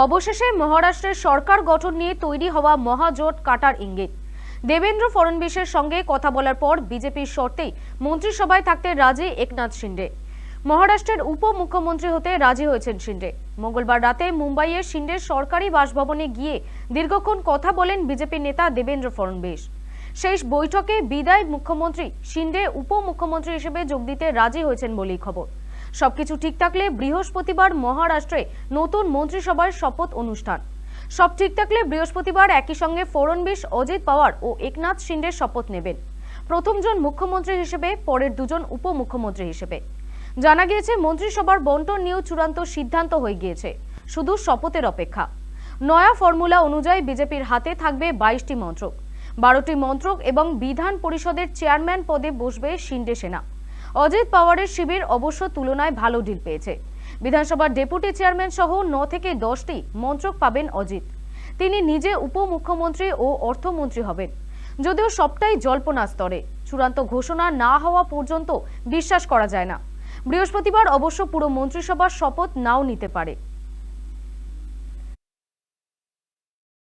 অবশেষে মহারাষ্ট্রের সরকার গঠন নিয়ে তৈরি হওয়া মহাজোট কাটার ইঙ্গিত। দেবেন্দ্র ফড়নবিসের সঙ্গে কথা বলার পর বিজেপির শর্তেই মন্ত্রিসভায় থাকতে রাজি একনাথ শিন্ডে। মহারাষ্ট্রের উপমুখ্যমন্ত্রী হতে রাজি হয়েছেন শিন্ডে। মঙ্গলবার রাতে মুম্বাইয়ের শিন্ডের সরকারি বাসভবনে গিয়ে দীর্ঘক্ষণ কথা বলেন বিজেপি নেতা দেবেন্দ্র ফড়নবিস শেষ বৈঠকে বিদায় মুখ্যমন্ত্রী শিন্ডে উপমুখ্যমন্ত্রী হিসেবে যোগ দিতে রাজি হয়েছেন বলেই খবর। সবকিছু ঠিক থাকলে বৃহস্পতিবার মহারাষ্ট্রে নতুন মন্ত্রিসভার শপথ অনুষ্ঠান। সব ঠিক থাকলে বৃহস্পতিবার একই সঙ্গে ফড়নবিস অজিত পাওয়ার ও একনাথ শিন্ডের শপথ নেবেন। প্রথমজন মুখ্যমন্ত্রী হিসেবে, পরের দুজন উপমুখ্যমন্ত্রী হিসেবে। জানা গিয়েছে, মন্ত্রিসভার বন্টন নিয়েও চূড়ান্ত সিদ্ধান্ত হয়ে গিয়েছে। শুধু শপথের অপেক্ষা। নয়া ফর্মুলা অনুযায়ী বিজেপির হাতে থাকবে বাইশটি মন্ত্রক। বারোটি মন্ত্রক এবং বিধান পরিষদের চেয়ারম্যান পদে বসবে শিন্ডে সেনা অজিত পাওয়ারের শিবির অবশ্য তুলনায় ভালো ডিল পেয়েছে। বিধানসভার ডেপুটি চেয়ারম্যান সহ ন থেকে দশটি মন্ত্রক পাবেন অজিত। তিনি নিজে উপমুখ্যমন্ত্রী ও অর্থমন্ত্রী হবেন। যদিও সবটাই জল্পনা স্তরে। চূড়ান্ত ঘোষণা না হওয়া পর্যন্ত বিশ্বাস করা যায় না। বৃহস্পতিবার অবশ্য পুরো মন্ত্রিসভার শপথ নাও নিতে পারে।